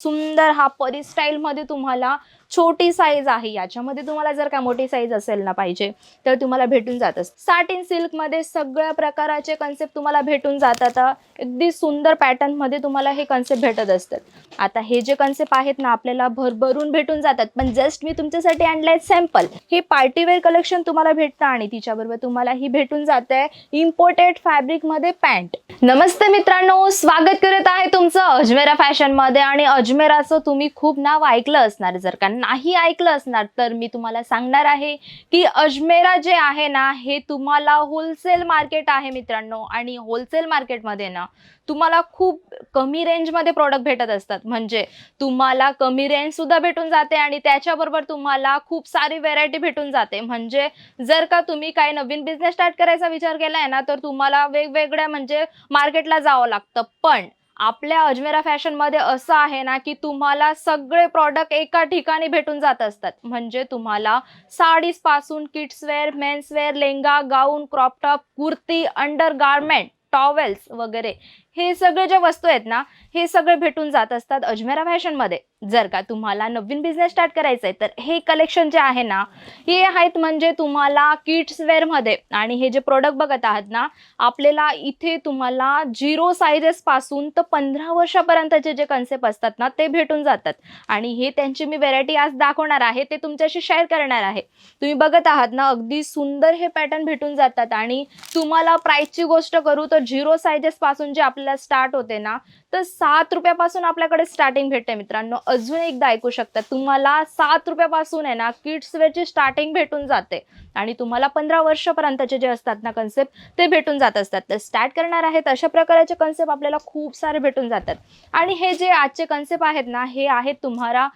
सुंदर हा परी स्टाईल मध्ये तुम्हाला छोटी साईज आहे. याच्यामध्ये तुम्हाला जर का मोठी साईज असेल ना पाहिजे तर तुम्हाला भेटून जात. साटिन सिल्कमध्ये सगळ्या प्रकाराचे कन्सेप्ट तुम्हाला भेटून जातात. अगदी सुंदर पॅटर्नमध्ये तुम्हाला हे कन्सेप्ट भेटत असतात. आता हे जे कन्सेप्ट आहेत ना आपल्याला भरभरून भेटून जातात. पण जस्ट मी तुमच्यासाठी आणलंय सॅम्पल हे पार्टीवेअर कलेक्शन तुम्हाला भेटतं आणि तिच्याबरोबर तुम्हाला ही भेटून जात आहे इम्पोर्टेड फॅब्रिकमध्ये पॅन्ट नमस्ते मित्रांनो स्वागत करत आहे तुमचं अजमेरा फॅशनमध्ये आणि अजमेराचं तुम्ही खूप नाव ऐकलं असणार. जर का नाही ऐकलं असणार तर मी तुम्हाला सांगणार आहे की अजमेरा जे आहे ना हे तुम्हाला होलसेल मार्केट आहे मित्रांनो. आणि होलसेल मार्केटमध्ये ना तुम्हाला खूप कमी रेंजमध्ये प्रोडक्ट भेटत असतात. म्हणजे तुम्हाला कमी रेंज सुद्धा भेटून जाते आणि त्याच्याबरोबर तुम्हाला खूप सारी व्हेरायटी भेटून जाते. म्हणजे जर का तुम्ही काही नवीन बिझनेस स्टार्ट करायचा विचार केलाय ना तर तुम्हाला वेगवेगळ्या म्हणजे मार्केटला जावं लागतं. पण आपल्या अजमेरा फॅशनमध्ये असं आहे ना की तुम्हाला सगळे प्रॉडक्ट एका ठिकाणी भेटून जात असतात. म्हणजे तुम्हाला साडीजपासून किड्सवेअर मेन्सवेअर लेंगा gown crop top kurti under garment towels वगैरे हे सगळे जे वस्तू आहेत ना हे सगळे भेटून जात असतात अजमेरा फॅशनमध्ये. जर का तुम्हाला नवीन बिझनेस स्टार्ट करायचा आहे तर हे कलेक्शन जे आहे ना हे आहेत म्हणजे तुम्हाला किड्स वेअरमध्ये आणि हे जे प्रोडक्ट बघत आहात ना आपल्याला इथे तुम्हाला झिरो सायजेसपासून तर पंधरा वर्षापर्यंतचे जे कन्सेप्ट असतात ना ते भेटून जातात. आणि हे त्यांची मी व्हेरायटी आज दाखवणार आहे ते तुमच्याशी शेअर करणार आहे. तुम्ही बघत आहात ना अगदी सुंदर हे पॅटर्न भेटून जातात. आणि तुम्हाला प्राईसची गोष्ट करू तर झिरो सायजेसपासून जे आपल्याला स्टार्ट होते ना तर सात रुपयापासून आपल्याकडे स्टार्टिंग भेटते मित्रांनो. अजून एकदा ऐकू शकता तुम्हाला सात रुपयापासून आहे ना किड्स वेअरची स्टार्टिंग भेटून जाते. आणि तुम्हाला पंधरा वर्षापर्यंतचे जे असतात ना कन्सेप्ट ते भेटून जात असतात. तर स्टार्ट करणार आहेत अशा प्रकारचे कन्सेप्ट आपल्याला खूप सारे भेटून जातात. आणि हे जे आजचे कन्सेप्ट आहेत ना हे आहेत तुम्हाला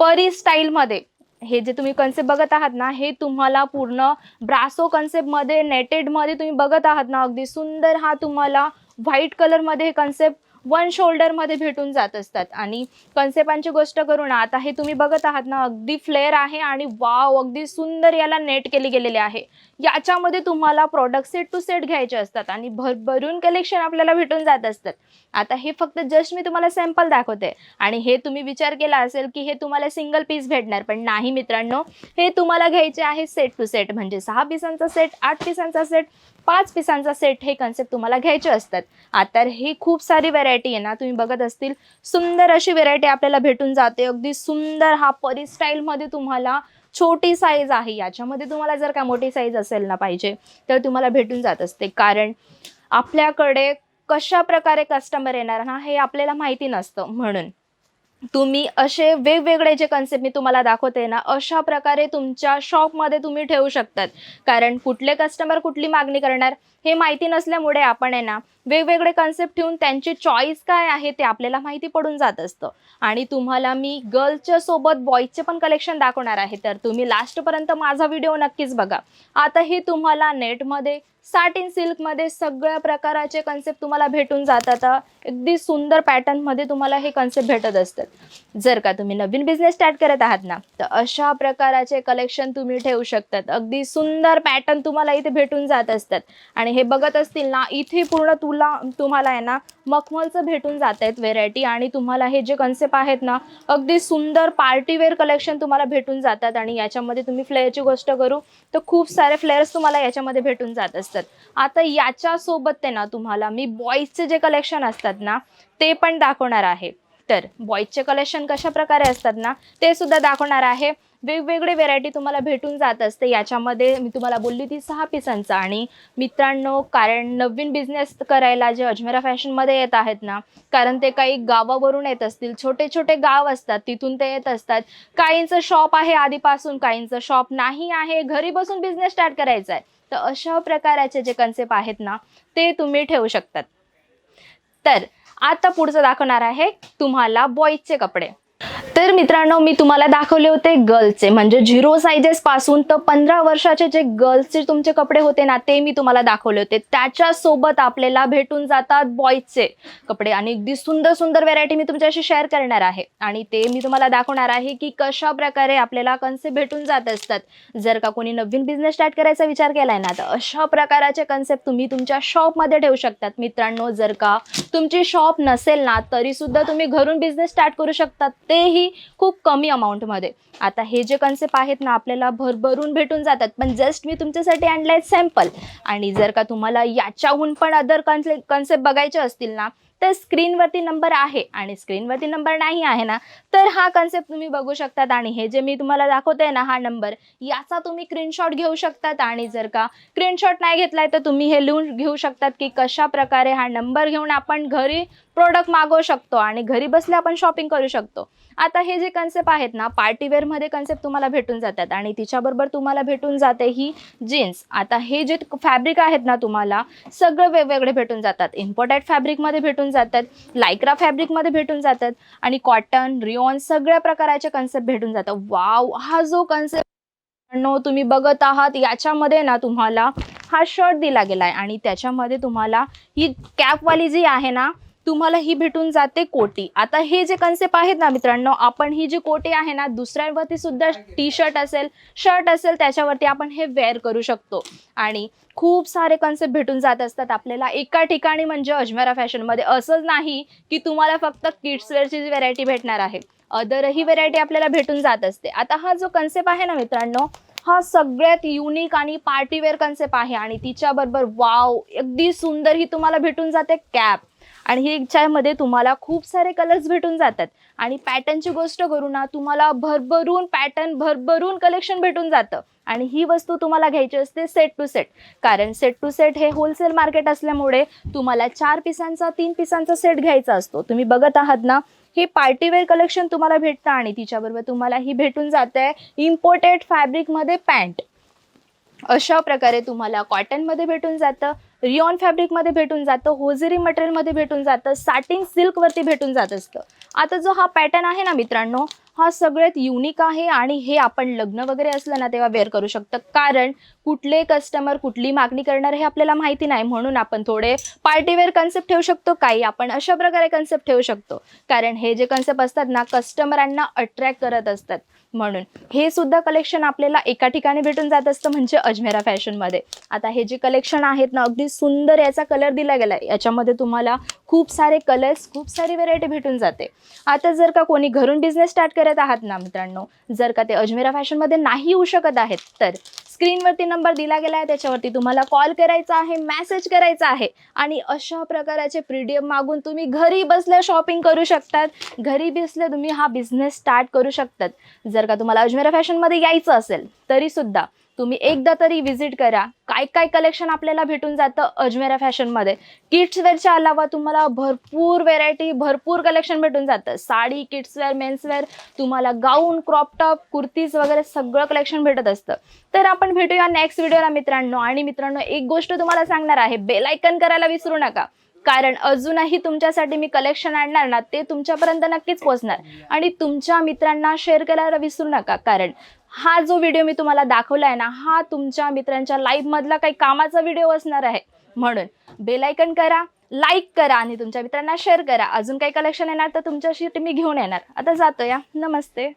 परी स्टाईलमध्ये हे जे तुम्ही कन्सेप्ट बघत आहात ना हे तुम्हाला पूर्ण ब्रासो कन्सेप्टमध्ये नेटेडमध्ये तुम्ही बघत आहात ना अगदी सुंदर हा तुम्हाला व्हाईट कलरमध्ये हे कन्सेप्ट वन शोल्डरमध्ये भेटून जात असतात. आणि कन्सेप्टांची गोष्ट करू ना आता हे तुम्ही बघत आहात ना अगदी फ्लेअर आहे आणि वाव अगदी सुंदर याला नेट केली गेलेली आहे. याच्यामध्ये तुम्हाला प्रॉडक्ट सेट टू सेट घ्यायचे असतात आणि भरभरून कलेक्शन आपल्याला भेटून जात असतात. आता हे फक्त जस्ट मी तुम्हाला सॅम्पल दाखवते. आणि हे तुम्ही विचार केला असेल की हे तुम्हाला सिंगल पीस भेटणार. पण नाही मित्रांनो हे तुम्हाला घ्यायचे आहे सेट टू सेट म्हणजे सहा पिसांचा सेट आठ पिसांचा सेट पाच पिसांचा सेट हे कन्सेप्ट तुम्हाला घ्यायचे असतात. आता ही खूप सारी व्हेरायटी आहे ना तुम्ही बघत असतील. सुंदर अशी व्हेरायटी आपल्याला भेटून जाते. अगदी सुंदर हा परी स्टाईलमध्ये तुम्हाला छोटी साईज आहे. याच्यामध्ये तुम्हाला जर का मोठी साईज असेल ना पाहिजे तर तुम्हाला भेटून जात असते. कारण आपल्याकडे कशा प्रकारे कस्टमर येणार ना हे आपल्याला माहिती नसतं. म्हणून तुम्ही असे वेगवेगळे जे कन्सेप्ट मी तुम्हाला दाखवते ना अशा प्रकारे तुमच्या शॉपमध्ये तुम्ही ठेवू शकतात. कारण कुठले कस्टमर कुठली मागणी करणार हे माहिती नसल्यामुळे आपण आहे ना वेगवेगळे कन्सेप्ट ठेवून त्यांची चॉईस काय आहे ते आपल्याला माहिती पडून जात असतं. आणि तुम्हाला मी गर्ल्सच्या सोबत बॉईजचे पण कलेक्शन दाखवणार आहे. तर तुम्ही लास्टपर्यंत माझा व्हिडिओ नक्कीच बघा. आता हे तुम्हाला नेटमध्ये साटिन सिल्कमध्ये सगळ्या प्रकाराचे कन्सेप्ट तुम्हाला भेटून जातात. अगदी सुंदर पॅटर्नमध्ये तुम्हाला हे कन्सेप्ट भेटत असतात. जर का तुम्ही नवीन बिझनेस स्टार्ट करत आहात ना तर अशा प्रकाराचे कलेक्शन तुम्ही ठेवू शकतात. अगदी सुंदर पॅटर्न तुम्हाला इथे भेटून जात असतात. आणि हे बघत असतील ना इथे पूर्ण तुला तुम्हाला आहे ना मखमलचं भेटून जात आहेत व्हेरायटी आणि तुम्हाला हे जे कन्सेप्ट आहेत ना अगदी सुंदर पार्टीवेअर कलेक्शन तुम्हाला भेटून जातात आणि याच्यामध्ये तुम्ही फ्लेअरची गोष्ट करू तर खूप सारे फ्लेअर्स तुम्हाला याच्यामध्ये भेटून जात असतात. आता याच्यासोबत ते ना तुम्हाला मी बॉईजचे जे कलेक्शन असतात ना ते पण दाखवणार आहे. तर बॉईजचे कलेक्शन कशा प्रकारे असतात ना ते सुद्धा दाखवणार आहे. वेगवेगळे व्हेरायटी तुम्हाला भेटून जात असते. याच्यामध्ये मी तुम्हाला बोलली ती सहा पिसांचा आणि मित्रांनो कारण नवीन बिझनेस करायला जे अजमेरा फॅशनमध्ये येत आहेत ना कारण ते काही गावावरून येत असतील छोटे छोटे गाव असतात तिथून ते येत असतात. काहींचं शॉप आहे आधीपासून काहींचं शॉप नाही आहे घरी बसून बिझनेस स्टार्ट करायचा आहे. तर अशा प्रकाराचे जे कन्सेप्ट आहेत ना ते तुम्ही ठेवू शकतात. तर आता पुढचं दाखवणार आहे तुम्हाला बॉईजचे कपडे. तर मित्रांनो मी तुम्हाला दाखवले होते गर्ल्सचे म्हणजे झिरो साईजेस पासून तर पंधरा वर्षाचे जे गर्ल्सचे तुमचे कपडे होते ना ते मी तुम्हाला दाखवले होते. त्याच्यासोबत आपल्याला भेटून जातात बॉईजचे कपडे. आणि अगदी सुंदर सुंदर व्हेरायटी मी तुमच्याशी शेअर करणार आहे. आणि ते मी तुम्हाला दाखवणार आहे की कशा प्रकारे आपल्याला कन्सेप्ट भेटून जात असतात. जर का कोणी नवीन बिझनेस स्टार्ट करायचा विचार केलाय ना तर अशा प्रकाराचे कन्सेप्ट तुम्ही तुमच्या शॉपमध्ये ठेवू शकतात. मित्रांनो जर का तुमची शॉप नसेल ना तरी सुद्धा तुम्ही घरून बिझनेस स्टार्ट करू शकतात. तेही खूप कमी अमाऊंटमध्ये आता हे जे कन्सेप्ट आहेत ना आपल्याला भरभरून भेटून जातात. पण जस्ट मी तुमच्यासाठी आणलाय सॅम्पल आणि जर का तुम्हाला याच्याहून पण अदर कन्से कन्सेप्ट बघायचे असतील ना तर स्क्रीनवरती नंबर आहे आणि स्क्रीनवरती नंबर नाही आहे ना तर हा कन्सेप्ट तुम्ही बघू शकतात. आणि हे जे मी तुम्हाला दाखवते ना हा नंबर याचा तुम्ही स्क्रीनशॉट घेऊ शकतात. आणि जर का स्क्रीनशॉट नाही घेतलाय तर तुम्ही हे लिहून घेऊ शकतात की कशा प्रकारे हा नंबर घेऊन आपण घरी प्रोडक्ट मागवू शकतो आणि घरी बसले आपण शॉपिंग करू शकतो. आता हे जे कन्सेप्ट आहेत ना पार्टीवेअरमध्ये कन्सेप्ट तुम्हाला भेटून जातात. आणि तिच्याबरोबर तुम्हाला भेटून जाते ही जीन्स आता हे जे फॅब्रिक आहेत ना तुम्हाला सगळं वेगवेगळे भेटून जातात. इम्पोर्टेड फॅब्रिकमध्ये भेटून भेटून जातात. लायक्रा फॅब्रिकमध्ये भेटून जातात. आणि कॉटन रिओन सगळ्या प्रकाराचे कन्सेप्ट भेटून जातात. वाव हा जो कन्सेप्ट तुम्ही बघत आहात याच्यामध्ये ना तुम्हाला हा शर्ट दिला गेलाय. आणि त्याच्यामध्ये तुम्हाला ही कॅपवाली जी आहे ना तुम्हाला ही भेटून जाते कोटी. आता हे जे कन्सेप्ट आहेत ना मित्रांनो आपण ही जी कोटी आहे ना दुसऱ्यांवरती सुद्धा टी शर्ट असेल शर्ट असेल त्याच्यावरती आपण हे वेअर करू शकतो. आणि खूप सारे कन्सेप्ट भेटून जात असतात आपल्याला. एका ठिकाणी म्हणजे अजमेरा फॅशनमध्ये असंच नाही की तुम्हाला फक्त किड्सवेअरची जी व्हेरायटी भेटणार आहे. अदरही व्हेरायटी आपल्याला भेटून जात असते. आता हा जो कन्सेप्ट आहे ना मित्रांनो हा सगळ्यात युनिक आणि पार्टीवेअर कन्सेप्ट आहे. आणि तिच्याबरोबर वाव अगदी सुंदर ही तुम्हाला भेटून जाते कॅप आणि ह्याच्यामध्ये तुम्हाला खूप सारे कलर्स भेटून जातात. आणि पॅटर्नची गोष्ट करू ना तुम्हाला भरभरून पॅटर्न भरभरून कलेक्शन भेटून जातं. आणि ही वस्तू तुम्हाला घ्यायची असते सेट टू सेट कारण सेट टू सेट हे होलसेल मार्केट असल्यामुळे तुम्हाला चार पिसांचा तीन पिसांचा सेट घ्यायचा असतो. तुम्ही बघत आहात ना हे पार्टीवेअर कलेक्शन तुम्हाला भेटतं आणि तिच्याबरोबर तुम्हाला ही भेटून जाते. इम्पोर्टेड फॅब्रिकमध्ये पॅन्ट अशा प्रकारे तुम्हाला कॉटनमध्ये भेटून जातं रिऑन फॅब्रिकमध्ये भेटून जातं होजेरी मटेरियलमध्ये भेटून जातं साटिन सिल्कवरती भेटून जात असतं. आता जो हा पॅटर्न आहे ना मित्रांनो हा सगळ्यात युनिक आहे आणि हे आपण लग्न वगैरे असलं ना तेव्हा वेअर करू शकतं. कारण कुठले कस्टमर कुठली मागणी करणार हे आपल्याला माहिती नाही म्हणून आपण थोडे पार्टीवेअर कन्सेप्ट ठेवू शकतो काही आपण अशा प्रकारे कन्सेप्ट ठेवू शकतो. कारण हे जे कन्सेप्ट असतात ना कस्टमरांना अट्रॅक्ट करत असतात. म्हणून. हे सुद्धा कलेक्शन आपल्याला एका ठिकाणी भेटून जात असतं म्हणजे अजमेरा फॅशनमध्ये आता हे जे कलेक्शन आहेत ना अगदी सुंदर याचा कलर दिला गेला आहे. याच्यामध्ये तुम्हाला खूप सारे कलर्स खूप सारी व्हेरायटी भेटून जाते. आता जर का कोणी घरून बिझनेस स्टार्ट करत आहात ना मित्रांनो जर का ते अजमेरा फॅशनमध्ये नाही येऊ शकत आहेत तर स्क्रीनवरती नंबर दिला गेला आहे त्याच्यावरती तुम्हाला कॉल करायचा आहे मेसेज करायचा आहे आणि अशा प्रकाराचे प्रीडियम मागून तुम्ही घरी बसल्या शॉपिंग करू शकतात. घरी बसल्या तुम्ही हा बिझनेस स्टार्ट करू शकतात. जर का तुम्हाला अजमेरा फॅशनमध्ये यायचं असेल तरी सुद्धा तुम्ही एकदा तरी व्हिजिट करा. काय काय कलेक्शन आपल्याला भेटून जातं अजमेरा फॅशनमध्ये किड्सवेअरच्या अलावा तुम्हाला भरपूर व्हेरायटी भरपूर कलेक्शन भेटून जातं. साडी किड्सवेअर मेन्सवेअर तुम्हाला गाऊन क्रॉप टॉप कुर्तीज वगैरे सगळं कलेक्शन भेटत असतं. तर आपण भेटूया नेक्स्ट व्हिडिओला मित्रांनो. आणि मित्रांनो एक गोष्ट तुम्हाला सांगणार आहे. बेलायकन करायला विसरू नका. कारण अजूनही तुमच्यासाठी मी कलेक्शन आणणार ना ते तुमच्यापर्यंत नक्कीच पोहोचणार. आणि तुमच्या मित्रांना शेअर करायला विसरू नका कारण हा जो व्हिडिओ मी तुम्हाला दाखवला आहे ना हा तुमच्या मित्रांच्या लाईफमधला काही कामाचा व्हिडिओ असणार आहे. म्हणून बेलायकन करा लाईक करा आणि तुमच्या मित्रांना शेअर करा. अजून काही कलेक्शन येणार तर तुमच्याशी मी घेऊन येणार. आता जातो या नमस्ते.